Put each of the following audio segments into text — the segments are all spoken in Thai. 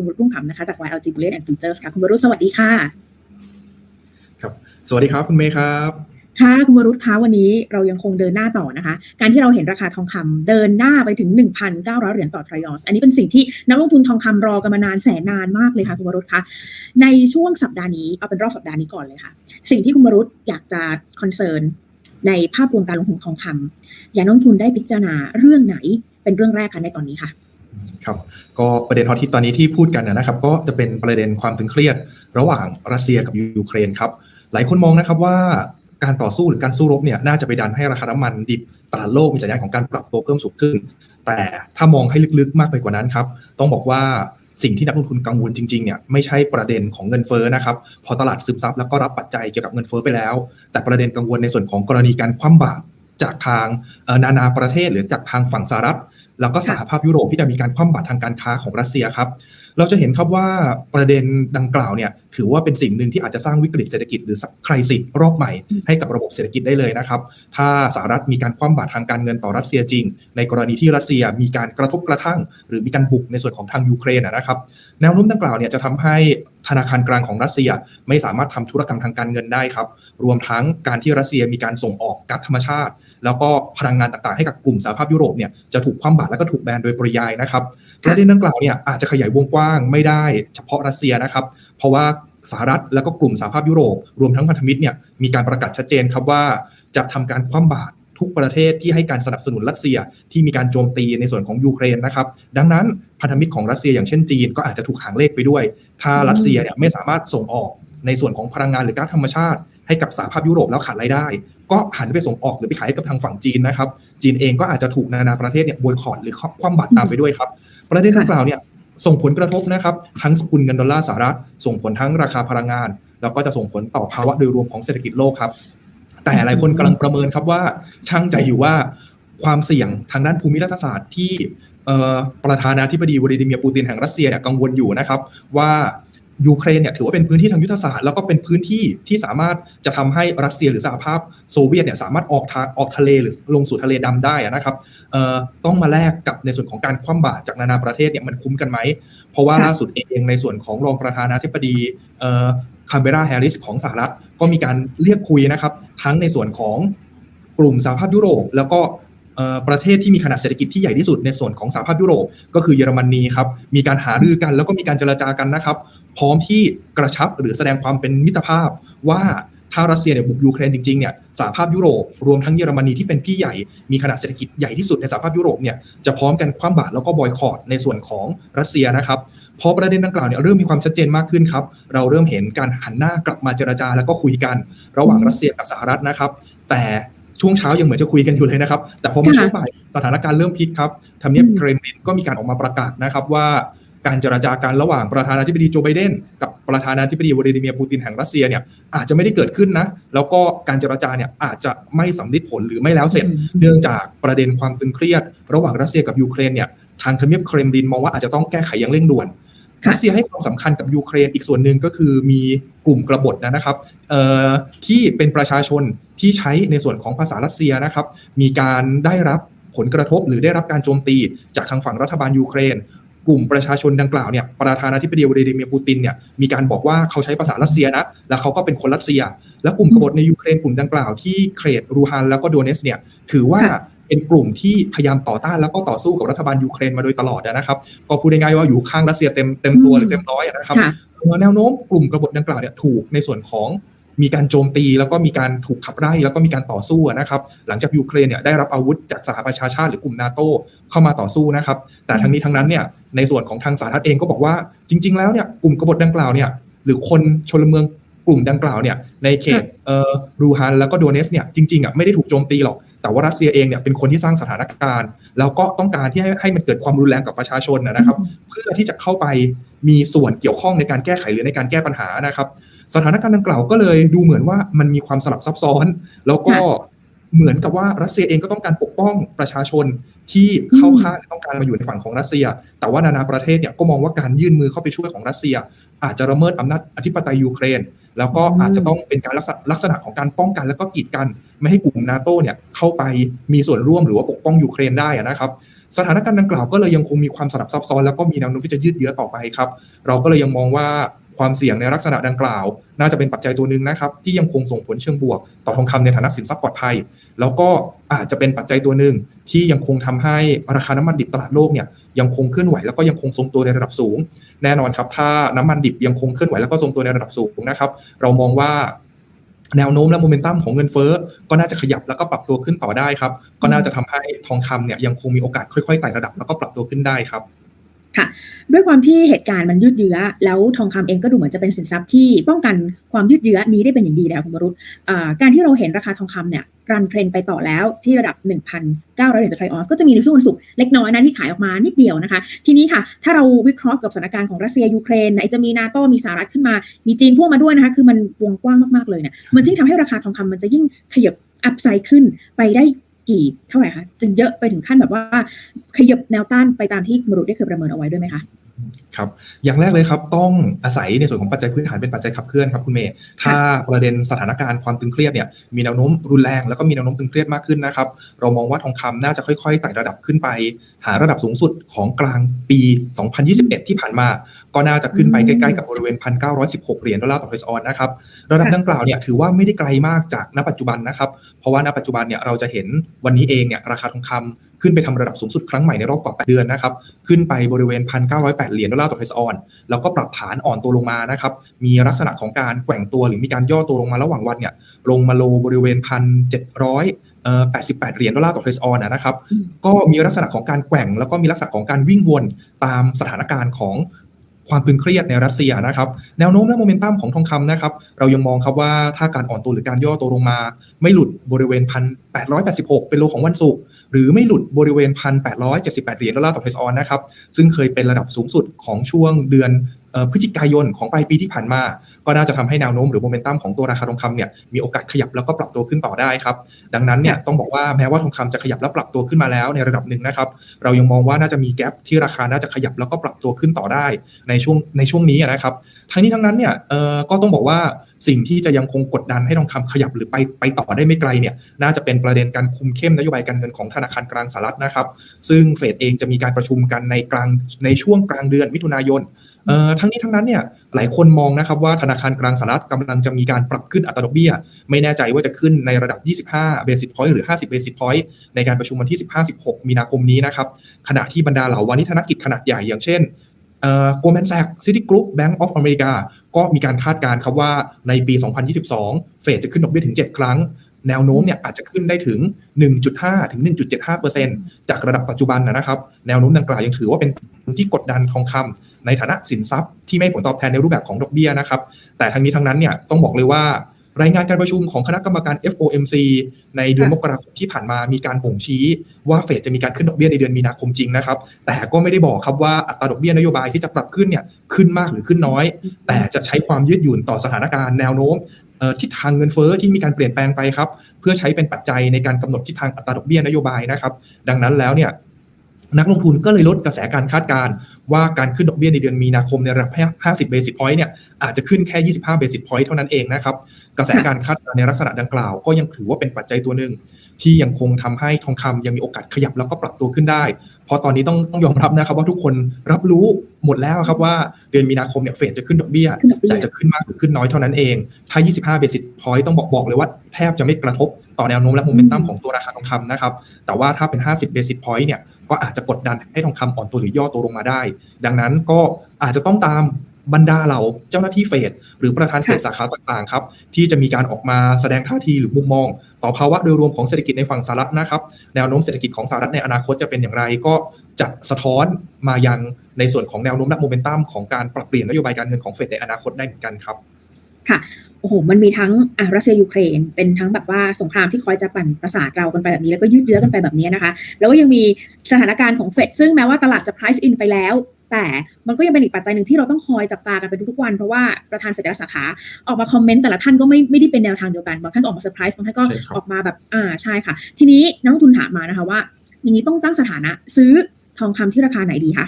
คุณวรุษรุ่งขำนะคะจาก YLG Bullion and Futures ค่ะ คุณวรุษสวัสดีค่ะ ครับ สวัสดีครับคุณเมย์ครับค่ะคุณวรุษคะวันนี้เรายังคงเดินหน้าต่อนะคะ การที่เราเห็นราคาทองคำเดินหน้าไปถึง 1,900 เหรียญต่อทรอยอสอันนี้เป็นสิ่งที่นักลงทุนทองคำรอกันมานานแสนนานมากเลยค่ะคุณวรุษคะในช่วงสัปดาห์นี้เอาเป็นรอบสัปดาห์นี้ก่อนเลยค่ะ สิ่งที่คุณวรุษอยากจะคอนเซิร์นในภาพรวมการลงทุนทองคำอยากนักลงทุนได้พิจารณาเรื่องไหนเป็นเรื่องแรกคะในตอนนี้ค่ะ ครับก็ประเด็นฮอตที่ตอนนี้ที่พูดกันนะครับ ก็จะเป็นประเด็นความตึงเครียด ระหว่างรัสเซียกับยูเครนครับหลายคนมองนะครับว่าการต่อสู้หรือการสู้รบเนี่ยน่าจะไปดันให้ราคาน้ำมันดิบตลาดโลกมีสัญญาณของการปรับตัวเพิ่มสูงขึ้น แต่ถ้ามองให้ลึกๆมากไปกว่านั้นครับต้องบอกว่าสิ่งที่นักลงทุนกังวลจริงๆเนี่ยไม่ใช่ประเด็นของเงินเฟ้อนะครับพอตลาดซึมซับแล้วก็รับปัจจัยเกี่ยวกับเงินเฟ้อไปแล้ว แต่ประเด็นกังวลในส่วนของกรณีการคว่ำบาตรจากทางนานาประเทศหรือจากทางฝั่งสหรัฐ แล้วก็สหภาพยุโรปที่จะมีการคว่ำบาตรทางการค้าของรัสเซียครับเราจะเห็นครับว่าประเด็นดังกล่าวเนี่ยถือว่าเป็นสิ่งหนึ่งที่อาจจะสร้างวิกฤตเศรษฐกิจหรือคริสิรอบใหม่ให้กับระบบเศรษฐกิจได้เลยนะครับถ้าสหรัฐมีการคว่ำบาตรทางการเงินต่อรัสเซียจริง ในกรณีที่รัสเซียมีการกระทบกระทั่ง หรือมีการบุกในส่วนของทางยูเครนนะนะครับแนวโน้มดังกล่าวเนี่ยจะทำให้ธนาคารกลางของรัสเซียไม่สามารถทำธุรกรรมทางการเงินได้ครับ รวมทั้งการที่รัสเซียมีการส่งออกก๊าซธรรมชาติ แล้วก็พลังงานต่างๆ ให้กับกลุ่มสหภาพยุโรปเนี่ยจะถูกคว่ำบาตรแล้วก็ถูกแบนโดยปริยายนะครับประเด็นดังกล่าวเนี่ยอาจจะขยายวงกว้างไม่ได้เฉพาะรัสเซียนะครับ เพราะว่าสหรัฐแล้วก็กลุ่มสหภาพยุโรป รวมทั้งพันธมิตรเนี่ยมีการประกาศชัดเจนครับว่าจะทำการคว่ำบาตรทุกประเทศที่ให้การสนับสนุนรัสเซียที่มีการโจมตีในส่วนของยูเครนนะครับ ดังนั้นพันธมิตรของรัสเซียอย่างเช่นจีนก็อาจจะถูกหางเลขไปด้วย ถ้ารัสเซียเนี่ยไม่สามารถส่งออกในส่วนของพลังงานหรือก๊าซธรรมชาติ ให้กับสหภาพยุโรปแล้วขาดรายได้ ก็หันไปส่งออกหรือไปขายให้กับทางฝั่งจีนนะครับ จีนเองก็อาจจะถูกนานาประเทศเนี่ยบวยคอรดหรือคว่ำบาตรตามไปด้วยครับ ประเด็นดังกล่าวเนี่ย ส่งผลกระทบนะครับ ทั้งสกุลเงินดอลลาร์สหรัฐ ส่งผลทั้งราคาพลังงาน แล้วก็จะส่งผลต่อภาวะโดยรวมของเศรษฐกิจโลกครับ แต่หลายคนกำลังประเมินครับว่าช่างใจอยู่ว่าความเสี่ยงทางด้านภูมิรัฐศาสตร์ที่ประธานาธิบดีวลาดิเมียร์ปูตินแห่งรัสเซียเนี่ยกังวลอยู่นะครับว่า ยูเครนเนี่ยถือว่าเป็นพื้นที่ทางยุทธศาสตร์แล้วก็เป็นพื้นที่ที่สามารถจะทำให้รัสเซียหรือสหภาพโซเวียตเนี่ยสามารถออกทางออกทะเลหรือลงสู่ทะเลดำได้นะครับต้องมาแลกกับในส่วนของการคว่ำบาตรจากนานาประเทศเนี่ยมันคุ้มกันไหม เพราะว่าล่าสุดเองในส่วนของรองประธานาธิบดีคัมเบราแฮร์ริสของสหรัฐก็มีการเรียกคุยนะครับ ทั้งในส่วนของกลุ่มสหภาพยุโรปแล้วก็ ประเทศที่มีขนาดเศรษฐกิจที่ใหญ่ที่สุดในส่วนของสหภาพยุโรป ก็คือเยอรมนีครับมีการหารือกันแล้วก็มีการเจรจากันนะครับ พร้อมที่กระชับหรือแสดงความเป็นมิตรภาพว่าถ้ารัสเซียเนี่ยบุกยูเครนจริงๆเนี่ยสหภาพยุโรปรวมทั้งเยอรมนีที่เป็นพี่ใหญ่มีขนาดเศรษฐกิจใหญ่ที่สุดในสหภาพยุโรปเนี่ยจะพร้อมกันคว่ำบาตรแล้วก็บอยคอรดในส่วนของรัสเซียนะครับพอประเด็นดังกล่าวเนี่ยเริ่มมีความชัดเจนมากขึ้นครับเราเริ่มเห็นการหันหน้ากลับมาเจรจาแล้วก็คุยกัน ระหว่างรัสเซียกับสหรัฐนะครับ แต่ ช่วงเช้ายังเหมือนจะคุยกันอยู่เลยนะครับ แต่พอมาค่ะช่วงบ่ายสถานการณ์เริ่มพลิกครับทำเนียบอืมเครมลินก็มีการออกมาประกาศนะครับว่าการเจรจากันระหว่างประธานาธิบดีโจไบเดนกับประธานาธิบดีวลาดิเมียร์ปูตินแห่งรัสเซียเนี่ยอาจจะไม่ได้เกิดขึ้นนะ แล้วก็การเจรจาเนี่ยอาจจะไม่สำเร็จผลหรือไม่แล้วเสร็จ เนื่องจากประเด็นความตึงเครียด ระหว่างรัสเซียกับยูเครนเนี่ยทางทำเนียบเครมลินมองว่าอาจจะต้องแก้ไขอย่างเร่งด่วนค่ะ รัสเซียให้ความสำคัญกับยูเครนอีกส่วนหนึ่งก็คือมีกลุ่มกระบฏนะครับที่เป็นประชาชนที่ใช้ในส่วนของภาษารัสเซียนะครับ มีการได้รับผลกระทบหรือได้รับการโจมตีจากทางฝั่งรัฐบาลยูเครน กลุ่มประชาชนดังกล่าวเนี่ยประธานาธิบดีวลาดิเมียร์ปูตินเนี่ยมีการบอกว่าเขาใช้ภาษารัสเซียนะแล้วเขาก็เป็นคนรัสเซีย และกลุ่มกบฏในยูเครนกลุ่มดังกล่าวที่เครตรูฮันแล้วก็โดเนสเนี่ยถือว่า เป็นกลุ่มที่พยายามต่อต้านแล้วก็ต่อสู้กับรัฐบาลยูเครนมาโดยตลอดนะครับ ก็พูดง่ายๆว่าอยู่ข้างรัสเซียเต็มเต็มตัวหรือเต็มร้อยนะครับค่ะแนวโน้มกลุ่มกบฏดังกล่าวเนี่ยถูกในส่วนของมีการโจมตีแล้วก็มีการถูกขับไล่แล้วก็มีการต่อสู้นะครับหลังจากยูเครนเนี่ยได้รับอาวุธจากสหประชาชาติหรือกลุ่มนาโตเข้ามาต่อสู้นะครับ แต่ทั้งนี้ทั้งนั้นเนี่ยในส่วนของทางสหรัฐเองก็บอกว่าจริง ๆ แล้วเนี่ยกลุ่มกบฏดังกล่าวเนี่ยหรือคนชนเมืองกลุ่มดังกล่าวเนี่ยในเขตเอ่อรูฮันแล้วก็โดเนสเนี่ยจริงๆอะไม่ได้ถูกโจมตีหรอก แต่ว่ารัสเซียเองเนี่ยเป็นคนที่สร้างสถานการณ์ แล้วก็ต้องการที่ให้ให้มันเกิดความรุนแรงกับประชาชนนะนะครับ เพื่อที่จะเข้าไปมีส่วนเกี่ยวข้องในการแก้ไขหรือในการแก้ปัญหานะครับ สถานการณ์ดังกล่าวก็เลยดูเหมือนว่ามันมีความสลับซับซ้อน แล้วก็เหมือนกับว่ารัสเซียเองก็ต้องการปกป้องประชาชนที่เข้าข้างต้องการมาอยู่ในฝั่งของรัสเซีย แต่ว่านานาประเทศเนี่ยก็มองว่าการยื่นมือเข้าไปช่วยของรัสเซีย อาจจะละเมิดอำนาจอธิปไตยยูเครน แล้วก็อาจจะต้องเป็นการลักษณะลักษณะของการป้องกัน แล้วก็กีดกันไม่ให้กลุ่มนาโตเนี่ยเข้าไปมีส่วนร่วมหรือว่าปกป้องยูเครนได้อะนะครับสถานการณ์ดังกล่าวก็เลยยังคงมีความสลับซับซ้อนแล้วก็มีแนวโน้มที่จะยืดเยื้อต่อไปครับ เราก็เลยยังมองว่า ความเสี่ยงในลักษณะดังกล่าว น่าจะเป็นปัจจัยตัวหนึ่งนะครับที่ยังคงส่งผลเชิงบวก ต่อทองคำในฐานะสินทรัพย์ปลอดภัย แล้วก็อาจจะเป็นปัจจัยตัวหนึ่งที่ยังคงทำให้ราคาน้ำมันดิบตลาดโลกเนี่ยยังคงเคลื่อนไหวแล้วก็ยังคงทรงตัวในระดับสูง แน่นอนครับ ถ้าน้ำมันดิบยังคงเคลื่อนไหวแล้วก็ทรงตัวในระดับสูงนะครับเรามองว่าแนวโน้มและโมเมนตัมของเงินเฟ้อก็น่าจะขยับแล้วก็ปรับตัวขึ้นต่อได้ครับ ก็น่าจะทำให้ทองคำเนี่ยยังคงมีโอกาสค่อยๆไต่ระดับแล้วก็ปรับตัวขึ้นได้ครับ ด้วยความที่เหตุการณ์มันยืดเยื้อ แล้วทองคำเองก็ดูเหมือนจะเป็นสินทรัพย์ที่ป้องกันความยืดเยื้อนี้ได้เป็นอย่างดีแล้วคุณวรุษการที่เราเห็นราคาทองคำเนี่ยรันเทรนไปต่อแล้วที่ระดับ 1,900เหรียญต่อไทรออนซ์ก็จะมีในช่วงวันศุกร์เล็กน้อยนะที่ขายออกมานิดเดียวนะคะ ทีนี้ค่ะ ถ้าเราวิเคราะห์กับสถานการณ์ของรัสเซียยูเครนไหนจะมีนาโตมีสหรัฐขึ้นมา มีจีนพ่วงมาด้วยนะคะ คือมันวงกว้างมากๆเลยเนี่ยมันยิ่งทำให้ราคาทองคำมันจะยิ่งขยับอัพไซด์ขึ้นไปได้กี่เท่าไหร่คะจะเยอะไปถึงขั้นแบบว่า ขยับแนวต้านไปตามที่คุณรุษได้เคยประเมินเอาไว้ด้วยไหมคะครับอย่างแรกเลยครับต้องอาศัยในส่วนของปัจจัยพื้นฐานเป็นปัจจัยขับเคลื่อนครับคุณเมย์ถ้าประเด็นสถานการณ์ความตึงเครียดเนี่ยมีแนวโน้มรุนแรงแล้วก็มีแนวโน้มตึงเครียดมากขึ้นนะครับเรามองว่าทองคำน่าจะค่อยๆไต่ระดับขึ้นไป หาระดับสูงสุดของกลางปี 2021 ที่ผ่านมา ก็น่าจะขึ้นไปใกล้ๆกับบริเวณ 1,916 เหรียญดอลลาร์ต่อทอยออนนะครับระดับดังกล่าวเนี่ยถือว่าไม่ได้ไกลมากจากณปัจจุบันนะครับเพราะว่าณปัจจุบันเนี่ยเราจะเห็นวันนี้เองเนี่ยราคาทองคำ ขึ้นไปทำระดับสูงสุดครั้งใหม่ในรอบกว่า 8 เดือนนะครับ ขึ้นไปบริเวณ 1,908 เหรียญดอลลาร์ต่อทอยออน แล้วก็ปรับฐานอ่อนตัวลงมานะครับ มีลักษณะของการแกว่งตัวหรือมีการย่อตัวลงมาระหว่างวันเนี่ย ลงมาโลบริเวณ 1,700เอ่อ88 เหรียญดอลลาร์ต่อทอยออนนะครับอืมก็มีลักษณะของการแกว่ง แล้วก็มีลักษณะของการวิ่งวนตามสถานการณ์ของ ความตึงเครียดในรัสเซียนะครับแนวโน้มและโมเมนตัมของทองคำนะครับเรายังมองครับว่าถ้าการอ่อนตัวหรือการย่อตัวลงมา ไม่หลุดบริเวณพันแปเป็นโลของวันศุกร์หรือไม่หลุดบริเวณพันแปดร้อยเจ็ดสิบแปดเหรียญดอลลาร์ต่อเทสออนนะครับซึ่งเคยเป็นระดับสูงสุดของช่วงเดือน พฤศจิกายนของปลายปีที่ผ่านมา ก็น่าจะทำให้แนวโน้มหรือโมเมนตัมของตัวราคาทองคำเนี่ยมีโอกาสขยับแล้วก็ปรับตัวขึ้นต่อได้ครับ ดังนั้นเนี่ยต้องบอกว่าแม้ว่าทองคำจะขยับและปรับตัวขึ้นมาแล้วในระดับหนึ่งนะครับ เรายังมองว่าน่าจะมีแกลบที่ราคาน่าจะขยับแล้วก็ปรับตัวขึ้นต่อได้ในช่วงในช่วงนี้นะครับทั้งนี้ทั้งนั้นเนี่ยเออก็ต้องบอกว่า สิ่งที่จะยังคงกดดันให้ทองคำขยับหรือไปไปต่อได้ไม่ไกลเนี่ยน่าจะเป็นประเด็นการคุมเข้มนโยบายการเงินของธนาคารกลางสหรัฐนะครับ ซึ่งเฟดเองจะมีการประชุมกันในกลางในช่วงกลางเดือนมิถุนายนเอ่อทั้งนี้ทั้งนั้นเนี่ยหลายคนมองนะครับว่าธนาคารกลางสหรัฐกำลังจะมีการปรับขึ้นอัตราดอกเบี้ย ไม่แน่ใจว่าจะขึ้นในระดับ 25 basis point หรือ 50 basis point ในการประชุมวันที่ 15-16 มีนาคมนี้นะครับขณะที่บรรดาเหล่าวานิธนกิจขนาดใหญ่อย่างเช่น โกลแมนแซกซิตี้กรุ๊ปแบงก์ออฟอเมริกาก็มีการคาดการณ์ครับว่าในปี 2022 เฟดจะขึ้นดอกเบี้ยถึง 7 ครั้ง แนวโน้มเนี่ยอาจจะขึ้นได้ถึง 1.5 ถึง 1.75%จากระดับปัจจุบันนะครับ แนวโน้มดังกล่าวยังถือว่าเป็นที่กดดันทองคำในฐานะสินทรัพย์ที่ไม่ผลตอบแทนในรูปแบบของดอกเบี้ยนะครับ แต่ทั้งนี้ทั้งนั้นเนี่ยต้องบอกเลยว่า รายงานการประชุมของคณะกรรมการ FOMC ในเดือนมกราคมที่ผ่านมามีการบ่งชี้ ว่าเฟดจะมีการขึ้นดอกเบี้ยในเดือนมีนาคมจริงนะครับ แต่ก็ไม่ได้บอกครับว่าอัตราดอกเบี้ยนโยบายที่จะปรับขึ้นเนี่ยขึ้นมากหรือขึ้นน้อย แต่จะใช้ความยืดหยุ่นต่อสถานการณ์แนวโน้มทิศทางเงินเฟ้อที่มีการเปลี่ยนแปลงไปครับ เพื่อใช้เป็นปัจจัยในการกำหนดทิศทางอัตราดอกเบี้ยนโยบายนะครับ ดังนั้นแล้วเนี่ยนักลงทุนก็เลยลดกระแสการคาดการณ์ ว่าการขึ้นดอกเบี้ยในเดือนมีนาคมในระดับ 50 basis point เนี่ยอาจจะขึ้นแค่ 25 basis point เท่านั้นเองนะครับกระแสการคาดการณ์ในลักษณะดังกล่าว ก็ยังถือว่าเป็นปัจจัยตัวหนึ่ง ที่ยังคงทำให้ทองคำยังมีโอกาสขยับแล้วก็ปรับตัวขึ้นได้ เพราะตอนนี้ต้องต้องยอมรับนะครับว่าทุกคนรับรู้หมดแล้วครับว่าเดือนมีนาคมเนี่ยเฟดจะขึ้นดอกเบี้ยขึ้นดอกเบี้ยแต่จะขึ้นมากหรือขึ้นน้อยเท่านั้นเอง ถ้า 25 basis point ต้องบอกบอกเลยว่าแทบจะไม่กระทบต่อแนวโน้มและโมเมนตัมของตัวราคาทองคำนะครับ แต่ว่าถ้าเป็น 50 basis point เนี่ย ก็อาจจะกดดันให้ทองคำอ่อนตัวหรือย่อตัวลงมาได้ดังนั้นก็อาจจะต้องตามบรรดาเหล่าเจ้าหน้าที่เฟดหรือประธานเฟดสาขาต่างๆครับที่จะมีการออกมาแสดงท่าทีหรือมุมมอง ต่อภาวะโดยรวมของเศรษฐกิจในฝั่งสหรัฐนะครับ แนวโน้มเศรษฐกิจของสหรัฐในอนาคตจะเป็นอย่างไรก็จะสะท้อนมายังในส่วนของแนวโน้มและโมเมนตัมของการปรับเปลี่ยนนโยบายการเงินของเฟดในอนาคตได้เหมือนกันครับ โอ้โห มันมีทั้งอะรัสเซียยูเครน เป็นทั้งแบบว่าสงครามที่คอยจะปั่นประสาทเรากันไปแบบนี้ แล้วก็ยืดเยื้อกันไปแบบนี้นะคะ แล้วก็ยังมีสถานการณ์ของเฟดซึ่งแม้ว่าตลาดจะ price in ไปแล้ว แต่มันก็ยังเป็นอีกปัจจัยหนึ่งที่เราต้องคอยจับตากันไปทุกๆวัน เพราะว่าประธานเฟดแต่ละสาขา ออกมาคอมเมนต์แต่ละท่านก็ไม่ไม่ได้เป็นแนวทางเดียวกัน บางท่านก็ออกมาเซอร์ไพรส์ บางท่านก็ใช่ครับออกมาแบบ อ่า ใช่ค่ะ ทีนี้นักลงทุนถามมานะคะว่า อย่างนี้ต้องตั้งสถานะซื้อทองคำที่ราคาไหนดีคะ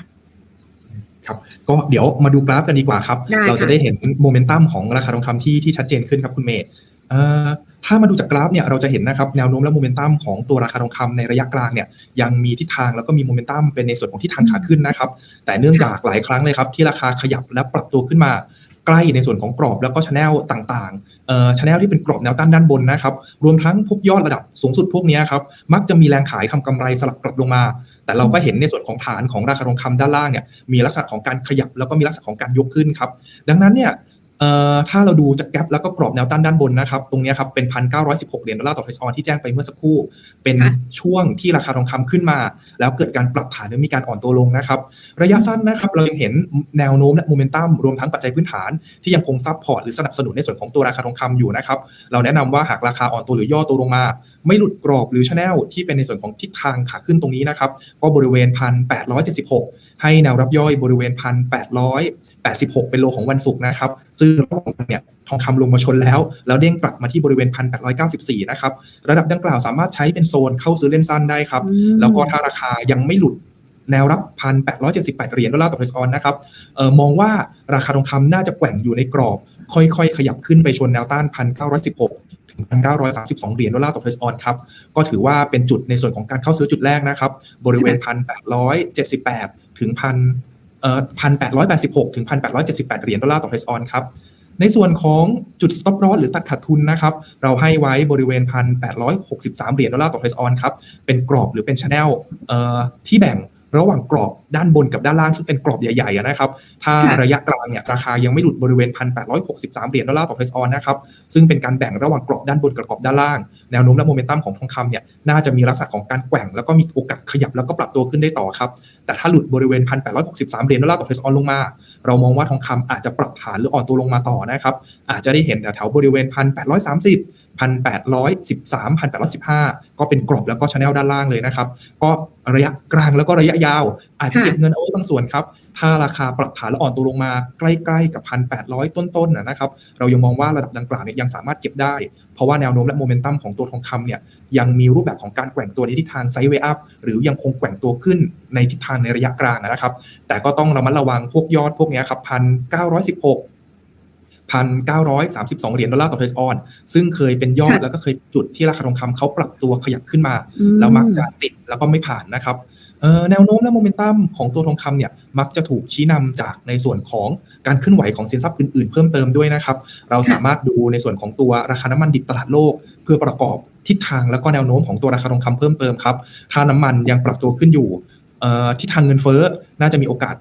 ครับก็เดี๋ยวมาดูกราฟกันดีกว่าครับได้ค่ะเราจะได้เห็นโมเมนตัมของราคาทองคำที่ที่ชัดเจนขึ้นครับคุณเมย์เอ่อถ้ามาดูจากกราฟเนี่ยเราจะเห็นนะครับแนวโน้มและโมเมนตัมของตัวราคาทองคำในระยะกลางเนี่ยยังมีทิศทางแล้วก็มีโมเมนตัมเป็นในส่วนของทิศทางขาขึ้นนะครับ แต่เนื่องจากหลายครั้งเลยครับที่ราคาขยับและปรับตัวขึ้นมาใกล้ในส่วนของกรอบแล้วก็ชแนลต่างๆเอ่อชแนลที่เป็นกรอบแนวต้านด้านบนนะครับ รวมทั้งพวกยอดระดับสูงสุดพวกเนี้ยครับ มักจะมีแรงขายทำกำไรสลับกลับลงมา แต่เราก็เห็นในส่วนของฐานของราคาทองคำด้านล่างเนี่ยมีลักษณะของการขยับแล้วก็มีลักษณะของการยกขึ้นครับดังนั้นเนี่ย ถ้าเราดูจากแกลบแล้วก็กรอบแนวต้านด้านบนนะครับ ตรงเนี้ยครับเป็น 1,916 เหรียญดอลลาร์ต่อเทรซออนที่แจ้งไปเมื่อสักครู่ เป็นค่ะช่วงที่ราคาทองคำขึ้นมา แล้วเกิดการปรับฐานและมีการอ่อนตัวลงนะครับ ระยะสั้นนะครับเรายังเห็นแนวโน้มและโมเมนตัมรวมทั้งปัจจัยพื้นฐาน ที่ยังคงซับพอร์ตหรือสนับสนุนในส่วนของตัวราคาทองคำอยู่นะครับ เราแนะนำว่าหากราคาอ่อนตัวหรือย่อตัวลงมา ไม่หลุดกรอบหรือชแนลที่เป็นในส่วนของทิศทางขาขึ้นตรงนี้นะครับก็บริเวณ 1,876 ให้แนวรับย่อยบริเวณ 1,886 เป็นโลของวันศุกร์นะครับ ซึ่งระหว่างวันเนี่ยทองคำลงมาชนแล้ว แล้วเด้งกลับมาที่บริเวณ 1,894 นะครับ ระดับดังกล่าวสามารถใช้เป็นโซนเข้าซื้อเล่นสั้นได้ครับอืมแล้วก็ถ้าราคายังไม่หลุดแนวรับ 1,878 เหรียญดอลลาร์ต่อเทรซออนนะครับเออมองว่าราคาทองคำน่าจะแกว่งอยู่ในกรอบ ค่อยๆ ขยับขึ้นไปชนแนวต้าน 1,916 ถึง 1,932 เหรียญดอลลาร์ต่อเทรซออนครับ ก็ถือว่าเป็นจุดในส่วนของการเข้าซื้อจุดแรกนะครับ บริเวณ 1,878 ถึง 1,000เอ่อ1,886ถึง1,878เหรียญดอลลาร์ต่อเทรซออนครับในส่วนของจุด stop loss หรือตัดขาดทุนนะครับ เราให้ไว้บริเวณ1,863เหรียญดอลลาร์ต่อเทรซออนครับเป็นกรอบหรือเป็นช anel เอ่อที่แบ่งระหว่างกรอบด้านบนกับด้านล่างซึ่งเป็นกรอบใหญ่ๆอะนะครับ ถ้าค่ะระยะกลางเนี่ยราคายังไม่หลุดบริเวณ 1,863 เหรียญดอลลาร์ต่อเทรซออนนะครับ ซึ่งเป็นการแบ่งระหว่างกรอบด้านบนกับกรอบด้านล่าง แนวโน้มและโมเมนตัมของทองคำเนี่ยน่าจะมีลักษณะของการแกว่ง แล้วก็มีโอกาสขยับแล้วก็ปรับตัวขึ้นได้ต่อครับแต่ถ้าหลุดบริเวณ 1,863 เหรียญดอลลาร์ต่อเทสออนลงมา เรามองว่าทองคำอาจจะปรับฐานหรืออ่อนตัวลงมาต่อนะครับ อาจจะได้เห็นแถวบริเวณ 1,830 1,813 1,815 ก็เป็นกรอบแล้วก็ชแนลด้านล่างเลยนะครับ ก็ระยะกลางแล้วก็ระยะยาว อาจจะค่ะเก็บเงินเอาไว้บางส่วนครับ ถ้าราคาปรับฐานและอ่อนตัวลงมาใกล้ๆกับ1,800ต้นๆนะนะครับ เรายังมองว่าระดับดังกล่าวเนี่ยยังสามารถเก็บได้ เพราะว่าแนวโน้มและโมเมนตัมของตัวทองคำเนี่ยยังมีรูปแบบของการแกว่งตัวในทิศทางไซด์เวย์อัพหรือยังคงแกว่งตัวขึ้นในทิศทางในระยะกลางนะครับ แต่ก็ต้องระมัดระวังพวกยอดพวกเนี้ยครับพันเก้าร้อยสิบหกพันเก้าร้อยสามสิบสองเหรียญดอลลาร์ต่อเทรซออน ซึ่งเคยเป็นยอดค่ะแล้วก็เคยจุดที่ราคาทองคำเขาปรับตัวขยับขึ้นมาอืมแล้วมักจะติดแล้วก็ไม่ผ่านนะครับเอ่อ แนวโน้มและโมเมนตัมของตัวทองคำเนี่ยมักจะถูกชี้นำจากในส่วนของการเคลื่อนไหวของสินทรัพย์อื่นๆ เพิ่มเติมด้วยนะครับ เราสามารถดูในส่วนของตัวราคาน้ำมันดิบตลาดโลก เพื่อประกอบทิศทางและก็แนวโน้มของตัวราคาทองคำเพิ่มเติมครับถ้าน้ำมันยังปรับตัวขึ้นอยู่ทิศทางเงินเฟ้อน่าจะมีโอกาส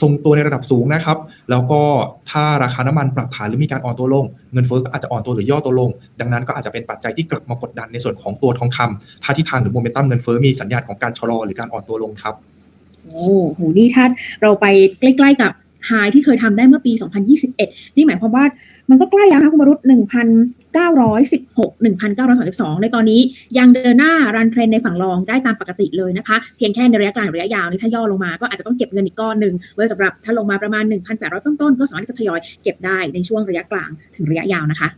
ทรงตัวในระดับสูงนะครับ แล้วก็ถ้าราคาน้ำมันปรับฐานหรือมีการอ่อนตัวลง เงินเฟ้อก็อาจจะอ่อนตัวหรือย่อตัวลง ดังนั้นก็อาจจะเป็นปัจจัยที่กลับมากดดันในส่วนของตัวทองคำถ้าทิศทางหรือโมเมนตัมเงินเฟ้อมีสัญญาณของการชะลอหรือการอ่อนตัวลงครับโอ้โหนี่ถ้าเราไปใกล้ๆกับไฮที่เคยทำได้เมื่อปี 2021 นี่หมายความว่ามันก็ใกล้แล้วนะคุณมรุษ 1,916 1,932 ในตอนนี้ยังเดินหน้ารันเทรนในฝั่งรองได้ตามปกติเลยนะคะ เพียงแค่ในระยะกลางหรือระยะยาวนี่ถ้าย่อลงมาก็อาจจะต้องเก็บเงินอีกก้อนหนึ่งไว้สำหรับถ้าลงมาประมาณ 1,800 ต้นๆ ก็สามารถที่จะทยอยเก็บได้ในช่วงระยะกลางถึงระยะยาวนะคะ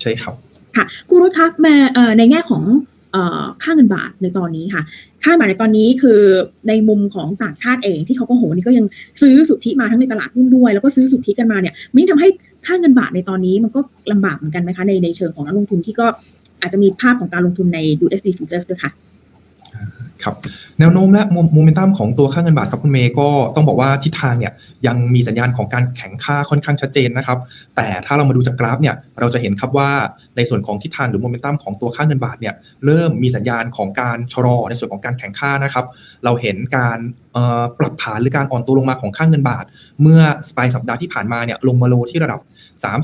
ใช่ครับค่ะคุณรุตคะมาเอ่อในแง่ของเอ่อค่าเงินบาทในตอนนี้ค่ะ ค่าเงินบาทในตอนนี้คือในมุมของต่างชาติเองที่เขาก็โหนี่ก็ยังซื้อสุทธิมาทั้งในตลาดหุ้นด้วย แล้วก็ซื้อสุทธิกันมาเนี่ยมันยิ่งทำให้ ค่าเงินบาทในตอนนี้มันก็ลำบากเหมือนกันไหมคะในในเชิงของนักลงทุนที่ก็อาจจะมีภาพของการลงทุนใน USD futures ด้วยค่ะ ครับแนวโน้มและโมเมนตัมของตัวค่าเงินบาทครับคุณเมย์ก็ต้องบอกว่าทิศทางเนี่ยยังมีสัญญาณของการแข็งค่าค่อนข้างชัดเจนนะครับ แต่ถ้าเรามาดูจากกราฟเนี่ยเราจะเห็นครับว่าในส่วนของทิศทางหรือโมเมนตัมของตัวค่าเงินบาทเนี่ยเริ่มมีสัญญาณของการชะลอในส่วนของการแข็งค่านะครับ เราเห็นการเอ่อปรับฐานหรือการอ่อนตัวลงมาของค่าเงินบาท เมื่อปลายสัปดาห์ที่ผ่านมาเนี่ยลงมาโลที่ระดับ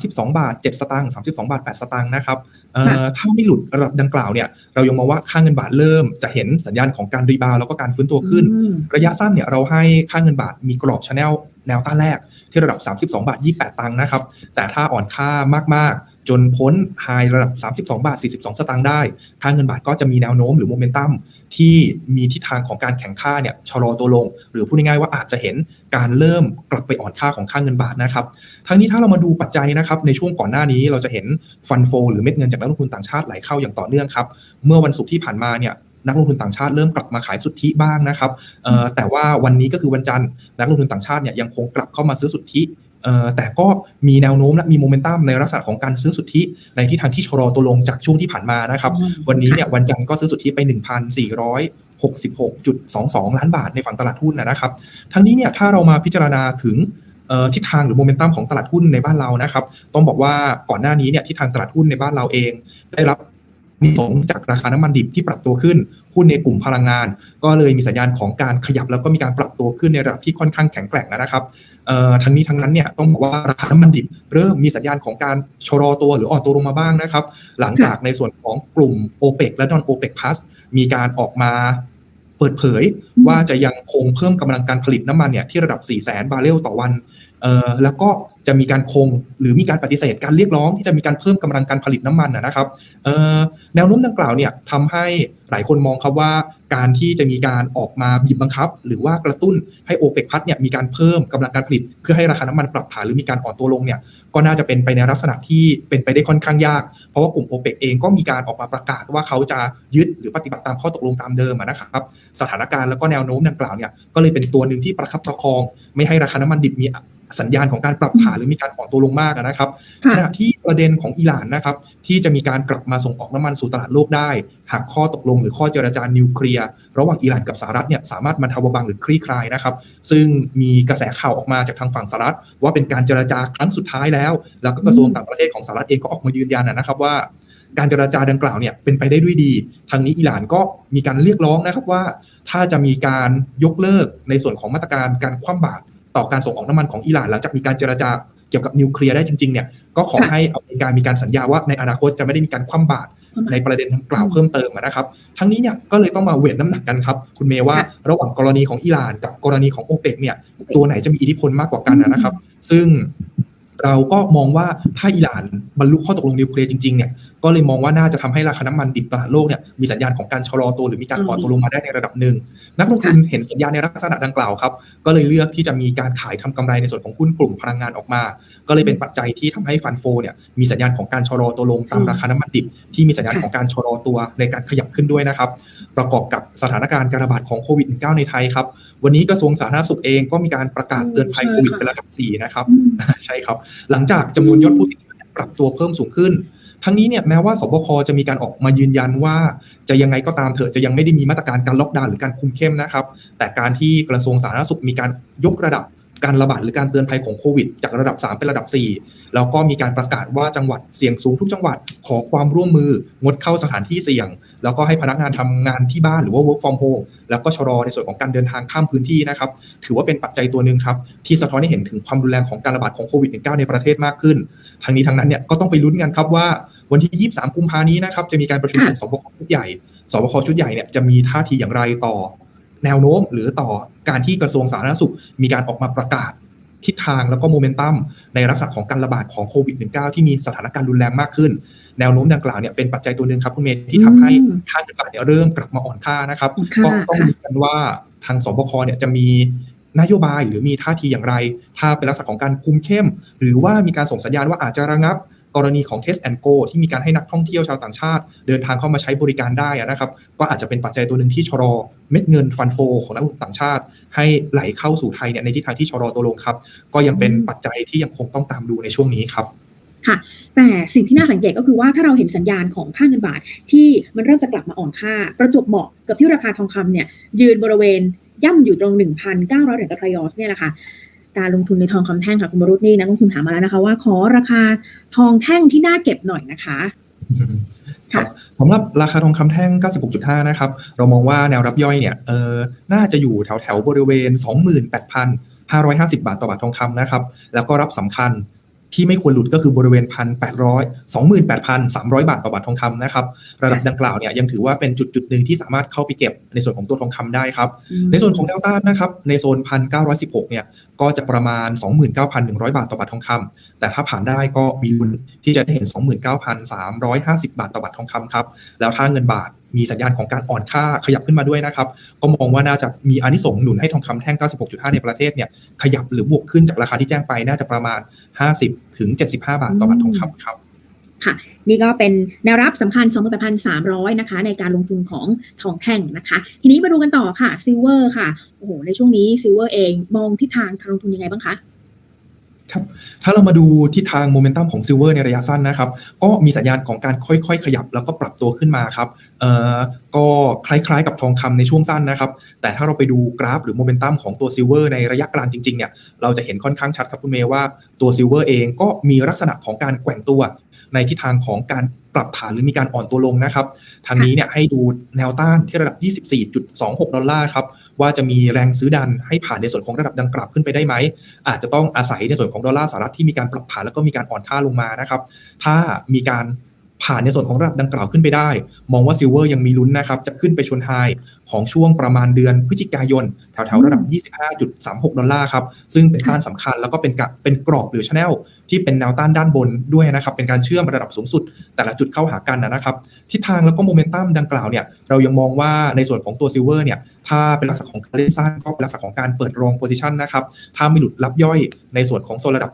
32 บาท 7 สตางค์32 บาท 8 สตางค์นะครับเอ่อถ้าไม่หลุดระดับดังกล่าวเนี่ยเรายังมองว่าค่าเงินบาทเริ่มจะเห็นสัญญาณของการรีบาวด์แล้วก็การฟื้นตัวขึ้นอืมระยะสั้นเนี่ยเราให้ค่าเงินบาทมีกรอบชแนลแนวต้านแรกที่ระดับ 32 บาท 28 ตังค์นะครับ แต่ถ้าอ่อนค่ามาก ๆ จนพ้นไฮระดับ 32 บาท 42 สตางค์ได้ ค่าเงินบาทก็จะมีแนวโน้มหรือโมเมนตัมที่มีทิศทางของการแข่งค่าเนี่ยชะลอตัวลง หรือพูดง่ายๆว่าอาจจะเห็นการเริ่มกลับไปอ่อนค่าของค่าเงินบาทนะครับ ทั้งนี้ถ้าเรามาดูปัจจัยนะครับในช่วงก่อนหน้านี้เราจะเห็นฟันโฟหรือเม็ดเงินจากนักลงทุนต่างชาติไหลเข้าอย่างต่อเนื่องครับ เมื่อวันศุกร์ที่ผ่านมาเนี่ย นักลงทุนต่างชาติเริ่มกลับมาขายสุทธิบ้างนะครับเอ่อแต่ว่าวันนี้ก็คือวันจันทร์นักลงทุนต่างชาติเนี่ยยังคงกลับเข้ามาซื้อสุทธิเอ่อแต่ก็มีแนวโน้มและมีโมเมนตัมในลักษณะของการซื้อสุทธิในที่ทางที่ชะลอตัวลงจากช่วงที่ผ่านมานะครับอืมวันนี้เนี่ยค่ะวันจันทร์ก็ซื้อสุทธิไป 1,466.22 ล้านบาทในฝั่งตลาดหุ้นนะครับ ทั้งนี้เนี่ยถ้าเรามาพิจารณาถึงเอ่อทิศทางหรือโมเมนตัมของตลาดหุ้นในบ้านเรานะครับ ต้องบอกว่าก่อนหน้านี้เนี่ยทิศทางตลาดหุ้นในบ้านเราเอง ได้รับ นิสงส์จากราคาน้ำมันดิบที่ปรับตัวขึ้นหุ้นในกลุ่มพลังงาน ก็เลยมีสัญญาณของการขยับแล้วก็มีการปรับตัวขึ้นในระดับที่ค่อนข้างแข็งแกร่งนะครับเอ่อทั้งนี้ทั้งนั้นเนี่ยต้องบอกว่าราคาน้ำมันดิบ เริ่มมีสัญญาณของการชะลอตัวหรืออ่อนตัวลงมาบ้างนะครับ หลังจากในส่วนของกลุ่ม o p e ปและ non o p e ป Plus มีการออกมาเปิดเผยอืมว่าจะยังคงเพิ่มกำลังการผลิตน้ำมันเนี่ยที่ระดับ 4 0 0แสนบาร์เรลต่อวันเอ่อแล้วก็ จะมีการคงหรือมีการปฏิเสธการเรียกร้องที่จะมีการเพิ่มกำลังการผลิตน้ำมันนะครับแนวโน้มดังกล่าวเนี่ยทำให้หลายคนมองครับว่าการที่จะมีการออกมาบีบบังคับ หรือว่ากระตุ้นให้โอเปกพัทเนี่ยมีการเพิ่มกำลังการผลิต เพื่อให้ราคาน้ำมันปรับฐานหรือมีการอ่อนตัวลงเนี่ยก็น่าจะเป็นไปในลักษณะที่เป็นไปได้ค่อนข้างยาก เพราะว่ากลุ่มโอเปกเองก็มีการออกมาประกาศว่าเขาจะยึดหรือปฏิบัติตามข้อตกลงตามเดิมนะครับสถานการณ์แล้วก็แนวโน้มดังกล่าวเนี่ยก็เลยเป็นตัวหนึ่งที่ประคับประคอง ไม่ให้ราคาน้ำมันดิบมี สัญญาณของการปรับฐานหรือมีการอ่อนตัวลงมากอะนะครับค่ะขณะที่ประเด็นของอิหร่านนะครับ ที่จะมีการกลับมาส่งออกน้ำมันสู่ตลาดโลกได้ หากข้อตกลงหรือข้อเจรจานิวเคลียร์ระหว่างอิหร่านกับสหรัฐเนี่ยสามารถบรรเทาเบาบางหรือคลี่คลายนะครับ ซึ่งมีกระแสข่าวออกมาจากทางฝั่งสหรัฐ ว่าเป็นการเจรจาครั้งสุดท้ายแล้ว แล้วก็กระทรวงต่างประเทศของสหรัฐเองก็ออกมายืนยันนะครับว่าการเจรจาดังกล่าวเนี่ยเป็นไปได้ด้วยดี ทางนี้อิหร่านก็มีการเรียกร้องนะครับว่า ถ้าจะมีการยกเลิกในส่วนของมาตรการการคว่ำบาตร ต่อการส่งออกน้ำมันของอิหร่านหลังจากมีการเจรจาเกี่ยวกับนิวเคลียร์ได้จริงๆเนี่ยก็ขอค่ะให้อเมริกามีการสัญญาว่าในอนาคตจะไม่ได้มีการคว่ำบาตรในประเด็นดังกล่าวเพิ่มเติมอะนะครับ ทั้งนี้เนี่ยก็เลยต้องมาเวทน้ำหนักกันครับ คุณเมย์ว่าค่ะระหว่างกรณีของอิหร่านกับกรณีของโอเปกเนี่ยตัวไหนจะมีอิทธิพลมากกว่ากันอะนะครับ ซึ่ง เราก็มองว่าถ้าอิหร่านบรรลุข้อตกลงนิวเคลียร์จริงๆเนี่ยก็เลยมองว่าน่าจะทำให้ราคาน้ำมันดิบตลาดโลกเนี่ยมีสัญญาณของการชะลอตัวหรือมีการอ่อนตัวลงมาได้ในระดับหนึ่งนักลงทุนเห็นสัญญาณในลักษณะดังกล่าวครับก็เลยเลือกที่จะมีการขายทำกำไรในส่วนของหุ้นกลุ่มพลังงานออกมา ก็เลยเป็นปัจจัยที่ทำให้ฟันโฟเนี่ยมีสัญญาณของการชะลอตัวลงตามราคาน้ำมันดิบ ที่มีสัญญาณของการชะลอตัวในการขยับขึ้นด้วยนะครับประกอบกับสถานการณ์การระบาดของโควิด -19 ในไทยครับวันนี้กระทรวงสาธารณสุขเองก็มีการประกาศเตือนภัยโควิดเป็นระดับ4นะครับใช่ครับหลังจากจำนวนยอดผู้ติดเชื้อปรับตัวเพิ่มสูงขึ้น ทั้งนี้เนี่ยแม้ว่าสบคจะมีการออกมายืนยันว่า จะยังไงก็ตามเถอะจะยังไม่ได้มีมาตรการการล็อกดาวน์หรือการคุมเข้มนะครับ แต่การที่กระทรวงสาธารณสุขมีการยกระดับ การระบาดหรือการเตือนภัยของโควิด จากระดับ 3 เป็นระดับ 4 แล้วก็มีการประกาศว่าจังหวัดเสี่ยงสูงทุกจังหวัดขอความร่วมมืองดเข้าสถานที่เสี่ยง แล้วก็ให้พนักงานทำงานที่บ้านหรือว่า work from home แล้วก็ชะลอในส่วนของการเดินทางข้ามพื้นที่นะครับถือว่าเป็นปัจจัยตัวหนึ่งครับที่สะท้อนให้เห็นถึงความรุนแรงของการระบาดของโควิด -19 ในประเทศมากขึ้นทางนี้ทางนั้นเนี่ยก็ต้องไปลุ้นกันครับว่าวันที่ 23 กุมภานี้นะครับจะมีการประชุมของสบคชุดใหญ่สบคชุดใหญ่เนี่ยจะมีท่าทีอย่างไรต่อ แนวโน้มหรือต่อการที่กระทรวงสาธารณสุข มีการออกมาประกาศทิศทางแล้วก็โมเมนตัมในลักษณะของการระบาดของโควิด -19 ที่มีสถานการณ์รุนแรงมากขึ้น แนวโน้มดังกล่าวเนี่ยเป็นปัจจัยตัวหนึ่งครับคุณเมย์ที่ทำให้อืมค่าเงินบาทเนี่ยเริ่มกลับมาอ่อนค่านะครับอ่อนค่าก็ต้องค่ะดูกันว่าทางสบคเนี่ยจะมีนโยบายหรือมีท่าทีอย่างไร ถ้าเป็นลักษณะของการคุมเข้ม หรือว่ามีการส่งสัญญาณว่าอาจจะระงับ กรณีของ Test and Go ที่มีการให้นักท่องเที่ยวชาวต่างชาติ เดินทางเข้ามาใช้บริการได้อะนะครับก็อาจจะเป็นปัจจัยตัวหนึ่งที่ชะลอเม็ดเงินฟันโฟของนักลงทุนต่างชาติ ให้ไหลเข้าสู่ไทยเนี่ยในทิศทางที่ชะลอตัวลงครับ ก็ยังเป็นปัจจัยที่ยังคงต้องตามดูในช่วงนี้ครับแต่สิ่งที่น่าสังเกตก็คือว่าถ้าเราเห็นสัญญาณของค่าเงินบาทที่มันเริ่มจะกลับมาอ่อนค่า ประจวบเหมาะกับที่ราคาทองคำเนี่ยยืนบริเวณย่ำอยู่ตรง 1,900 เหรียญต่อทรอยอสเนี่ยแหละค่ะ การลงทุนในทองคำแท่งค่ะคุณบรุษนี่นักลงทุนถามมาแล้วนะคะ ว่าขอราคาทองแท่งที่น่าเก็บหน่อยนะคะครับสำหรับราคาทองคำแท่ง 96.5 นะครับ เรามองว่าแนวรับย่อยเนี่ยเออน่าจะอยู่แถวแถวๆบริเวณ 28,550 บาทต่อบาททองคำนะครับ แล้วก็รับสำคัญ ที่ไม่ควรหลุดก็คือบริเวณ1,800 28,300บาทต่อบาททองคำนะครับ ระดับดังกล่าวเนี่ยยังถือว่าเป็นจุดจุดๆหนึ่งที่สามารถเข้าไปเก็บในส่วนของตัวทองคำได้ครับ ในส่วนของแนวต้านนะครับ ในโซน1,916เนี่ยก็จะประมาณ29,100บาทต่อบาททองคำแต่ถ้าผ่านได้ก็มีลุ้นที่จะได้เห็น29,350บาทต่อบาททองคำครับแล้วถ้าเงินบาท มีสัญญาณของการอ่อนค่าขยับขึ้นมาด้วยนะครับ ก็มองว่าน่าจะมีอานิสงส์หนุนให้ทองคำแท่ง 96.5 ในประเทศเนี่ยขยับหรือบวกขึ้นจากราคาที่แจ้งไปน่าจะประมาณ 50 ถึง 75 บาทต่อบาททองคำครับค่ะ นี่ก็เป็นแนวรับสำคัญ 28,300 นะคะ ในการลงทุนของทองแท่งนะคะ ทีนี้มาดูกันต่อค่ะซิลเวอร์ค่ะโอ้โหในช่วงนี้ซิลเวอร์เองมองทิศทางการลงทุนยังไงบ้างคะ ครับถ้าเรามาดูทิศทางโมเมนตัมของซิลเวอร์ในระยะสั้นนะครับ ก็มีสัญญาณของการค่อยๆ ขยับแล้วก็ปรับตัวขึ้นมาครับเอ่อก็คล้ายๆกับทองคำในช่วงสั้นนะครับ แต่ถ้าเราไปดูกราฟหรือโมเมนตัมของตัวซิลเวอร์ในระยะกลางจริงๆเนี่ยเราจะเห็นค่อนข้างชัดครับคุณเมย์ว่าตัวซิลเวอร์เองก็มีลักษณะของการแกว่งตัว ในทิศทางของการปรับฐานหรือมีการอ่อนตัวลงนะครับทางนี้เนี่ยให้ดูแนวต้านที่ระดับ 24.26 ดอลลาร์ครับว่าจะมีแรงซื้อดันให้ผ่านในส่วนของระดับดังกล่าวขึ้นไปได้ไหม อาจจะต้องอาศัยในส่วนของดอลลาร์สหรัฐที่มีการปรับฐานแล้วก็มีการอ่อนค่าลงมานะครับถ้ามีการผ่านในส่วนของระดับดังกล่าวขึ้นไปได้ มองว่าซิลเวอร์ยังมีลุ้นนะครับจะขึ้นไปชนไฮของช่วงประมาณเดือนพฤศจิกายน แถวๆระดับ 25.36 ดอลลาร์ครับ ซึ่งเป็นต้านสำคัญแล้วก็เป็นกะเป็นกรอบหรือชแนล ที่เป็นแนวต้านด้านบนด้วยนะครับเป็นการเชื่อมระดับสูงสุด แต่ละจุดเข้าหากันนะครับทิศทางแล้วก็โมเมนตัมดังกล่าวเนี่ยเรายังมองว่าในส่วนของตัวซิลเวอร์เนี่ยถ้าเป็นลักษณะของการเล่นสั้นก็เป็นลักษณะของการเปิดรองโพซิชันนะครับถ้าไม่หลุดรับย่อยในส่วนของโซนระดับ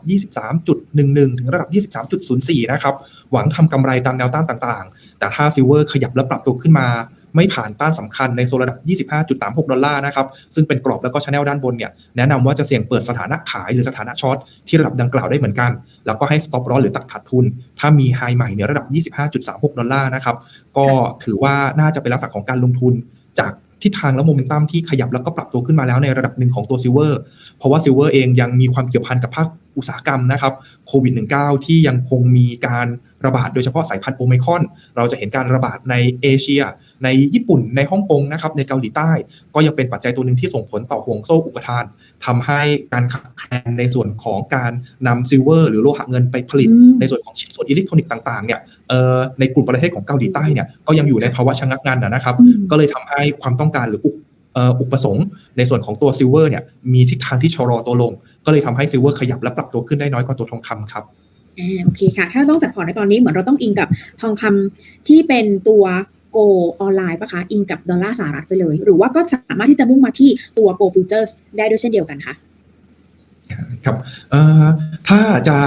23.11 ถึงระดับ 23.04 นะครับหวังทำกำไรตามแนวต้านต่างๆ แต่ถ้าซิลเวอร์ขยับและปรับตัวขึ้นมา ไม่ผ่านต้านสำคัญในโซนระดับ 25.36 ดอลลาร์นะครับ ซึ่งเป็นกรอบแล้วก็ชแนลด้านบนเนี่ยแนะนำว่าจะเสี่ยงเปิดสถานะขายหรือสถานะช็อตที่ระดับดังกล่าวได้เหมือนกัน แล้วก็ให้ stop loss หรือตัดขาดทุน ถ้ามีไฮใหม่ในระดับ 25.36 ดอลลาร์นะครับ ก็ถือว่าน่าจะเป็นลักษณะของการลงทุนจาก ทิศทางและโมเมนตัมที่ขยับแล้วก็ปรับตัวขึ้นมาแล้วในระดับหนึ่งของตัวซิลเวอร์เพราะว่าซิลเวอร์เองยังมีความเกี่ยวพันกับภาคอุตสาหกรรมนะครับโควิด -19 ที่ยังคงมีการระบาดโดยเฉพาะสายพันธุ์โอไมครอน เราจะเห็นการระบาดในเอเชีย ในญี่ปุ่นในฮ่องกงนะครับในเกาหลีใต้ ก็ยังเป็นปัจจัยตัวหนึ่งที่ส่งผลต่อห่วงโซ่อุปทานทำให้การขาดแคลนในส่วนของการนำซิลเวอร์หรือโลหะเงินไปผลิตอืมในส่วนของชิ้นส่วนอิเล็กทรอนิกส์ต่างๆเนี่ยเอ่อ ในกลุ่มประเทศของเกาหลีใต้เนี่ยก็ยังอยู่ในภาวะชะงักงันนะนะครับอืมก็เลยทำให้ความต้องการหรืออุปเอ่ออุปสงค์ในส่วนของตัวซิลเวอร์เนี่ยมีทิศทางที่ชะลอตัวลง ก็เลยทำให้ซิลเวอร์ขยับและปรับตัวขึ้นได้น้อยกว่าตัวทองคำครับอ่าโอเคค่ะ ถ้าต้องจัดพอร์ตในตอนนี้เหมือนเราต้องอิงกับทองคำที่เป็นตัวโกออนไลน์ปะคะ อิงกับดอลลาร์สหรัฐไปเลย หรือว่าก็สามารถที่จะมุ่งมาที่ตัวโกฟิวเจอร์ได้ด้วยเช่นเดียวกันคะ ครับเอ่อถ้าจะ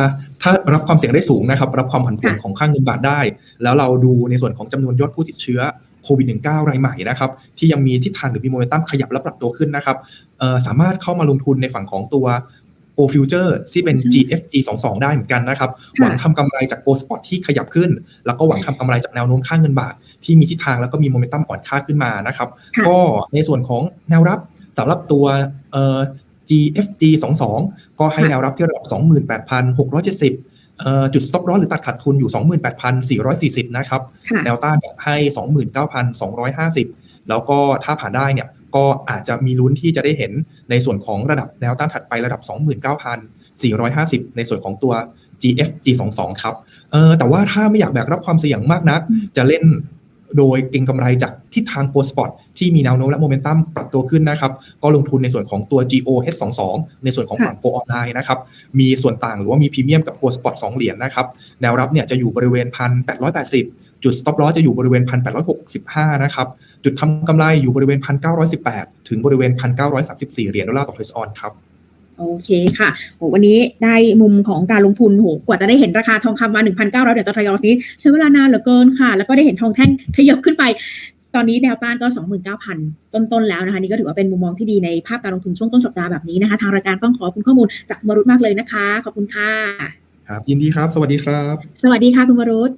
ถ้ารับความเสี่ยงได้สูงนะครับ รับความผันผวนค่ะของค่าเงินบาทได้ แล้วเราดูในส่วนของจำนวนยอดผู้ติดเชื้อโควิด -19 รายใหม่นะครับที่ยังมีทิศทางหรือมีโมเมนตัมขยับและปรับตัวขึ้นนะครับเอ่อสามารถเข้ามาลงทุนในฝั่งของตัว Go Future ที่เป็น GFG 22ได้เหมือนกันนะครับ หวังทำกำไรจาก Go Spot ที่ขยับขึ้น แล้วก็หวังทำกำไรจากแนวโน้มค่าเงินบาท ที่มีทิศทางแล้วก็มีโมเมนตัมอ่อนค่าขึ้นมานะครับค่ะก็ในส่วนของแนวรับสำหรับตัวเอ่อ GFG 22 ก็ให้แนวรับที่ระดับ 28,670เอ่อจุด stop loss หรือตัดขาดทุนอยู่ 28,440 นะครับค่ะแนวต้านเนี่ยให้ 29,250 แล้วก็ถ้าผ่านได้เนี่ยก็อาจจะมีลุ้นที่จะได้เห็นในส่วนของระดับแนวต้านถัดไประดับ 29,450 ในส่วนของตัว GFG 22 ครับ เออแต่ว่าถ้าไม่อยากแบกรับความเสี่ยงมากนักอืมจะเล่น โดยเก็งกำไรจากทิศทางโกลสปอตที่มีแนวโน้มและโมเมนตัมปรับตัวขึ้นนะครับ ก็ลงทุนในส่วนของตัว GOH22 ในส่วนของฝั่งโกออนไลน์นะครับ มีส่วนต่างหรือว่ามีพรีเมียมกับโกลสปอต2เหรียญนะครับ แนวรับเนี่ยจะอยู่บริเวณ 1,880 จุด stop loss จะอยู่บริเวณ 1,865 นะครับ จุดทำกำไรอยู่บริเวณ 1,918 ถึงบริเวณ 1,934 เหรียญดอลลาร์ต่อเทรซออนครับ โอเคค่ะโหวันนี้ได้มุมของการลงทุนโหกว่าจะได้เห็นราคาทองคำมา 1,900เหรียญต่อทรอยอสนี้ใช้เวลานานเหลือเกินค่ะ แล้วก็ได้เห็นทองแท่งขยับขึ้นไป ตอนนี้แนวต้านก็ 29,000 ต้นๆแล้วนะคะ นี่ก็ถือว่าเป็นมุมมองที่ดีในภาพการลงทุนช่วงต้นสัปดาห์แบบนี้นะคะ ทางรายการต้องขอบคุณข้อมูลจากคุณวรุษมากเลยนะคะ ขอบคุณค่ะ ครับ ยินดีครับ สวัสดีครับ สวัสดีค่ะคุณวรุษ